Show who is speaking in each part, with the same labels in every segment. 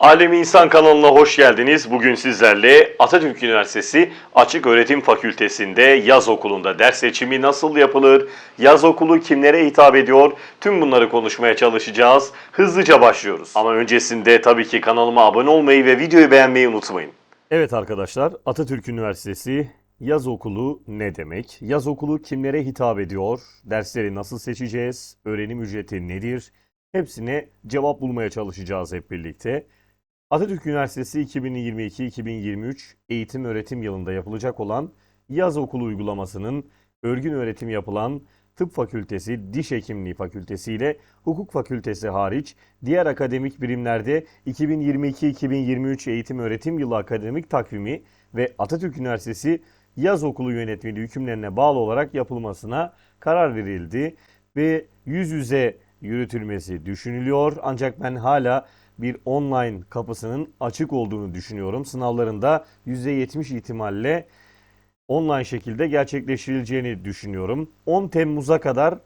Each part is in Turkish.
Speaker 1: Alemi İnsan kanalına hoş geldiniz. Bugün sizlerle Atatürk Üniversitesi Açık Öğretim Fakültesi'nde yaz okulunda ders seçimi nasıl yapılır, yaz okulu kimlere hitap ediyor, tüm bunları konuşmaya çalışacağız. Hızlıca başlıyoruz. Ama öncesinde tabii ki kanalıma abone olmayı ve videoyu beğenmeyi unutmayın. Evet arkadaşlar, Atatürk Üniversitesi yaz okulu ne demek? Yaz okulu kimlere hitap ediyor? Dersleri nasıl seçeceğiz? Öğrenim ücreti nedir? Hepsine cevap bulmaya çalışacağız hep birlikte. Atatürk Üniversitesi 2022-2023 eğitim öğretim yılında yapılacak olan yaz okulu uygulamasının örgün öğretim yapılan Tıp Fakültesi, Diş Hekimliği Fakültesi ile Hukuk Fakültesi hariç diğer akademik birimlerde 2022-2023 eğitim öğretim yılı akademik takvimi ve Atatürk Üniversitesi yaz okulu yönetmeliği hükümlerine bağlı olarak yapılmasına karar verildi ve yüz yüze yürütülmesi düşünülüyor. Ancak ben hala bir online kapısının açık olduğunu düşünüyorum. Sınavlarında %70 ihtimalle online şekilde gerçekleştirileceğini düşünüyorum. 10 Temmuz'a kadar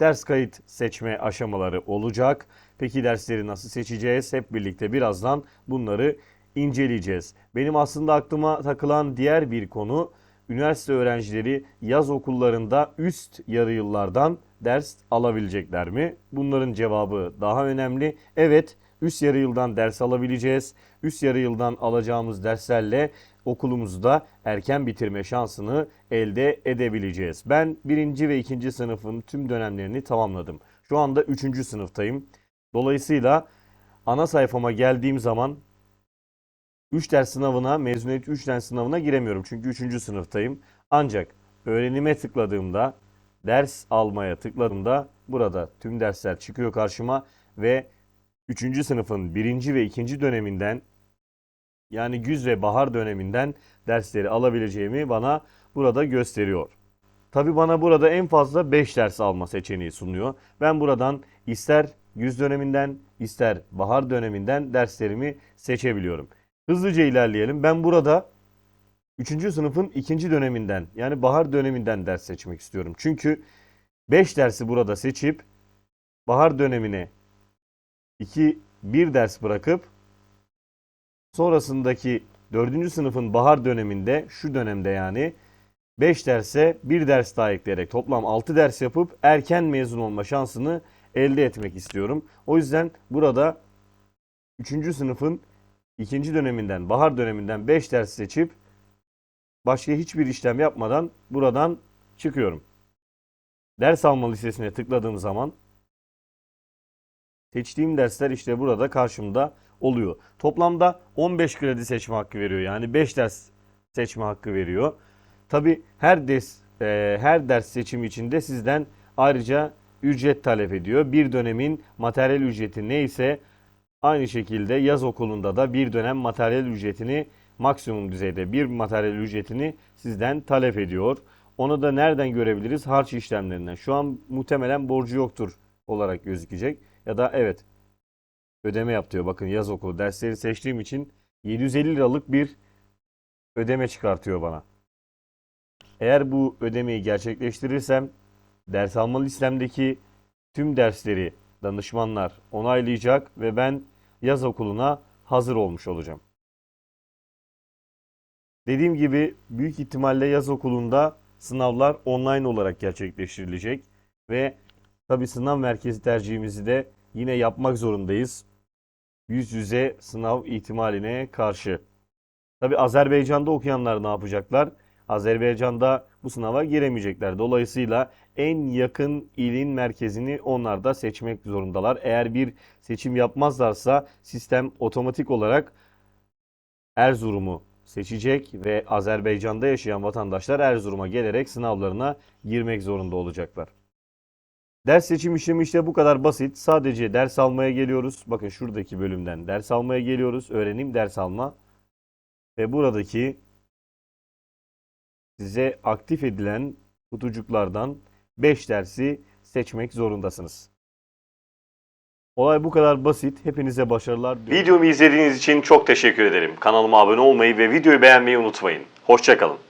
Speaker 1: ders kayıt seçme aşamaları olacak. Peki dersleri nasıl seçeceğiz? Hep birlikte birazdan bunları inceleyeceğiz. Benim aslında aklıma takılan diğer bir konu üniversite öğrencileri yaz okullarında üst yarı yıllardan ders alabilecekler mi? Bunların cevabı daha önemli. Evet, üst yarı yıldan ders alabileceğiz. Üst yarı yıldan alacağımız derslerle okulumuzda erken bitirme şansını elde edebileceğiz. Ben birinci ve ikinci sınıfın tüm dönemlerini tamamladım. Şu anda üçüncü sınıftayım. Dolayısıyla ana sayfama geldiğim zaman 3 ders sınavına, mezuniyet 3 ders sınavına giremiyorum. Çünkü 3. sınıftayım. Ancak öğrenime tıkladığımda, ders almaya tıkladığımda burada tüm dersler çıkıyor karşıma ve 3. sınıfın 1. ve 2. döneminden yani güz ve bahar döneminden dersleri alabileceğimi bana burada gösteriyor. Tabi bana burada en fazla 5 ders alma seçeneği sunuyor. Ben buradan ister güz döneminden ister bahar döneminden derslerimi seçebiliyorum. Hızlıca ilerleyelim. Ben burada 3. sınıfın 2. döneminden yani bahar döneminden ders seçmek istiyorum. Çünkü 5 dersi burada seçip bahar dönemine 2 1 ders bırakıp sonrasındaki 4. sınıfın bahar döneminde şu dönemde yani 5 derse 1 ders daha ekleyerek toplam 6 ders yapıp erken mezun olma şansını elde etmek istiyorum. O yüzden burada 3. sınıfın ikinci döneminden, bahar döneminden 5 ders seçip başka hiçbir işlem yapmadan buradan çıkıyorum. Ders alma listesine tıkladığım zaman seçtiğim dersler işte burada karşımda oluyor. Toplamda 15 kredi seçme hakkı veriyor. Yani 5 ders seçme hakkı veriyor. Tabi her ders e, her ders seçimi içinde sizden ayrıca ücret talep ediyor. Bir dönemin materyal ücreti neyse aynı şekilde yaz okulunda da bir dönem materyal ücretini maksimum düzeyde bir materyal ücretini sizden talep ediyor. Onu da nereden görebiliriz? Harç işlemlerinden. Şu an muhtemelen borcu yoktur olarak gözükecek. Ya da evet ödeme yap diyor. Bakın yaz okulu dersleri seçtiğim için 750 liralık bir ödeme çıkartıyor bana. Eğer bu ödemeyi gerçekleştirirsem ders alma listemdeki tüm dersleri danışmanlar onaylayacak ve ben yaz okuluna hazır olmuş olacağım. Dediğim gibi büyük ihtimalle yaz okulunda sınavlar online olarak gerçekleştirilecek ve tabi sınav merkezi tercihimizi de yine yapmak zorundayız. Yüz yüze sınav ihtimaline karşı. Tabi Azerbaycan'da okuyanlar ne yapacaklar? Azerbaycan'da bu sınava giremeyecekler. Dolayısıyla en yakın ilin merkezini onlar da seçmek zorundalar. Eğer bir seçim yapmazlarsa sistem otomatik olarak Erzurum'u seçecek ve Azerbaycan'da yaşayan vatandaşlar Erzurum'a gelerek sınavlarına girmek zorunda olacaklar. Ders seçim işlemi işte bu kadar basit. Sadece ders almaya geliyoruz. Bakın şuradaki bölümden ders almaya geliyoruz. Öğrenim ders alma. Ve buradaki size aktif edilen kutucuklardan 5 dersi seçmek zorundasınız. Olay bu kadar basit. Hepinize başarılar diliyorum. Videomu izlediğiniz için çok teşekkür ederim. Kanalıma abone olmayı ve videoyu beğenmeyi unutmayın. Hoşçakalın.